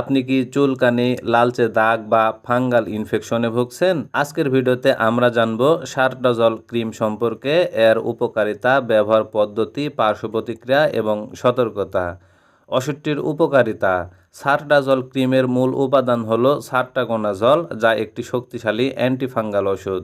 আপনি কি চুলকানি, লালচে দাগ বা ফাঙ্গাল ইনফেকশনে ভুগছেন? আজকের ভিডিওতে আমরা জানব সার্টাজল ক্রিম সম্পর্কে, এর উপকারিতা, ব্যবহার পদ্ধতি, পার্শ্ব প্রতিক্রিয়া এবং সতর্কতা। ওষুধটির উপকারিতা সার্টাজল ক্রিমের মূল উপাদান হলো সার্টাগোনাজল, যা একটি শক্তিশালী অ্যান্টিফাঙ্গাল ওষুধ।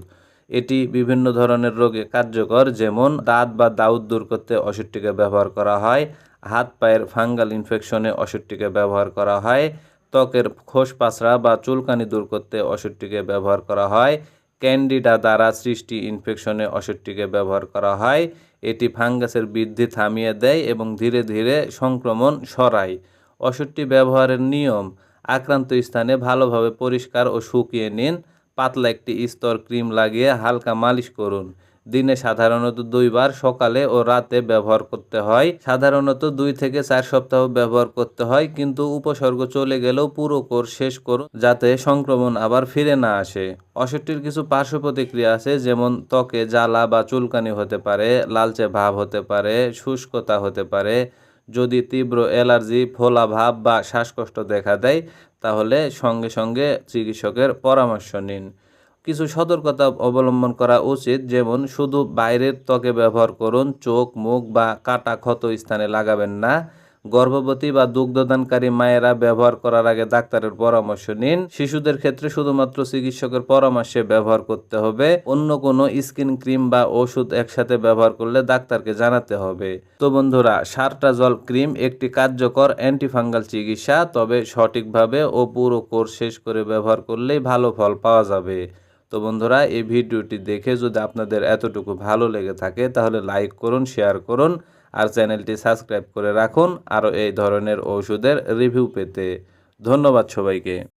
এটি বিভিন্ন ধরনের রোগে কার্যকর, যেমন দাঁত বা দাউদ দূর করতে ওষুধটিকে ব্যবহার করা হয়। হাত পায়ের ফাঙ্গাল ইনফেকশনে ওষুধটিকে ব্যবহার করা হয়। ত্বকের খোস পাছড়া বা চুলকানি দূর করতে ওষুধটিকে ব্যবহার করা হয়। ক্যান্ডিডা দ্বারা সৃষ্টি ইনফেকশনে ওষুধটিকে ব্যবহার করা হয়। এটি ফাঙ্গাসের বৃদ্ধি থামিয়ে দেয় এবং ধীরে ধীরে সংক্রমণ সরায়। ওষুধটি ব্যবহারের নিয়ম, আক্রান্ত স্থানে ভালোভাবে পরিষ্কার ও শুকিয়ে নিন। পাতলা একটি স্তর ক্রিম লাগিয়ে হালকা মালিশ করুন। দিনে সাধারণত দুইবার সকালে ও রাতে ব্যবহার করতে হয়। সাধারণত দুই থেকে চার সপ্তাহ ব্যবহার করতে হয়, কিন্তু উপসর্গ চলে গেলেও পুরো কোর্স শেষ করুন, যাতে সংক্রমণ আবার ফিরে না আসে। ওষুধটির কিছু পার্শ্ব প্রতিক্রিয়া আছে, যেমন ত্বকে জ্বালা বা চুলকানি হতে পারে, লালচে ভাব হতে পারে, শুষ্কতা হতে পারে। যদি তীব্র অ্যালার্জি, ফোলা ভাব বা শ্বাসকষ্ট দেখা দেয়, তাহলে সঙ্গে সঙ্গে চিকিৎসকের পরামর্শ নিন। কিছু সতর্কতা অবলম্বন করা উচিত, যেমন শুধু বাইরের ত্বকে ব্যবহার করুন, চোখ, মুখ বা কাটা ক্ষত স্থানে লাগাবেন না। গর্ভবতী বা দুগ্ধদানকারী মায়েরা ব্যবহার করার আগে ডাক্তারের পরামর্শ নিন। শিশুদের ক্ষেত্রে শুধুমাত্র চিকিৎসকের পরামর্শে ব্যবহার করতে হবে। অন্য কোনো স্কিন ক্রিম বা ওষুধ একসাথে ব্যবহার করলে ডাক্তারকে জানাতে হবে। তো বন্ধুরা সারটাজল ক্রিম একটি কার্যকর অ্যান্টিফাঙ্গাল চিকিৎসা, তবে সঠিকভাবে ও পুরো কোর্স শেষ করে ব্যবহার করলেই ভালো ফল পাওয়া যাবে। তো বন্ধুরা, এই ভিডিওটি দেখে যদি আপনাদের এতটুকু ভালো লেগে থাকে, তাহলে লাইক করুন, শেয়ার করুন আর চ্যানেলটি সাবস্ক্রাইব করে রাখুন আরও এই ধরনের ওষুধের রিভিউ পেতে। ধন্যবাদ সবাইকে।